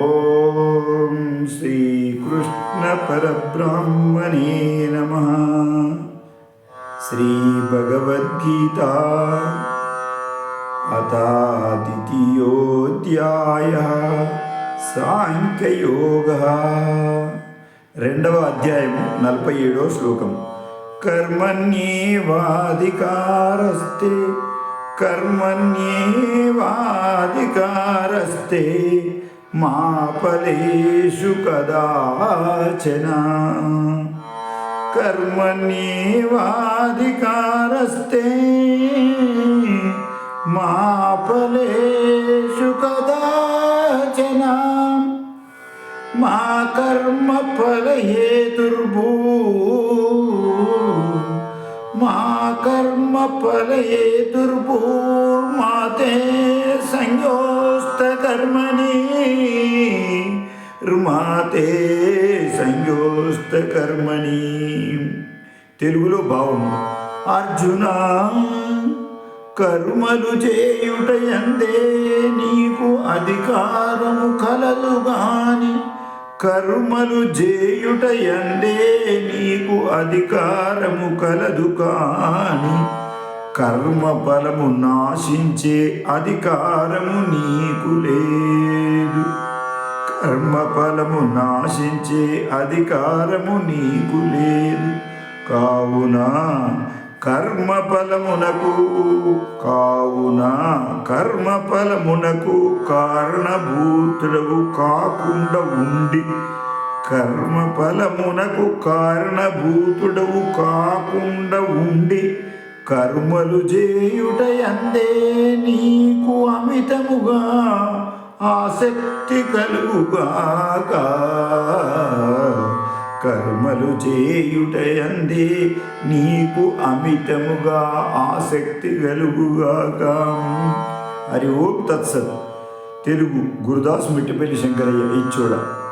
ఓం శ్రీకృష్ణ పరబ్రహ్మణే నమ శ్రీ భగవద్గీత అతాదితీయోధ్యాయ సాంఖ్యయోగ రెండవ అధ్యాయము నలభై ఏడవ శ్లోకం కర్మణ్యేవాధికారస్తే కర్మణ్యేవాధికారస్తే మా ఫలేషు కదాచన. కర్మణ్యేవాధికారస్తే మా ఫలేషు కదాచన. మా కర్మ ఫలహేతుర్భూ మా రుమాతే సంయోస్త కర్మణి తెలుగులో భావము అర్జున కర్మలు చేయుటయందే నీకు అధికారము కలదు గాని కర్మలు చేయుటయందే నీకు అధికారము కలదు కాని కర్మ ఫలము నాశించే అధికారము నీకు లేదు. కర్మఫలము నాశించే అధికారము నీకు లేదు. కావున కర్మ ఫలమునకు కావున కర్మ ఫలమునకు కారణభూతుడవు కాకుండా ఉండి కర్మ ఫలమునకు కారణభూతుడవు కాకుండా ఉండి కర్మలు చేయుటయందే నీకు అమితముగా ఆసక్తి కలుగుగాక కర్మలు చేయుటయందే నీకు అమితముగా ఆసక్తి కలుగుగాక. హరి ఓం తత్సత్. తెలుగు గురుదాస్ మిట్టిపల్లి శంకరయ్య ఇచ్చోడా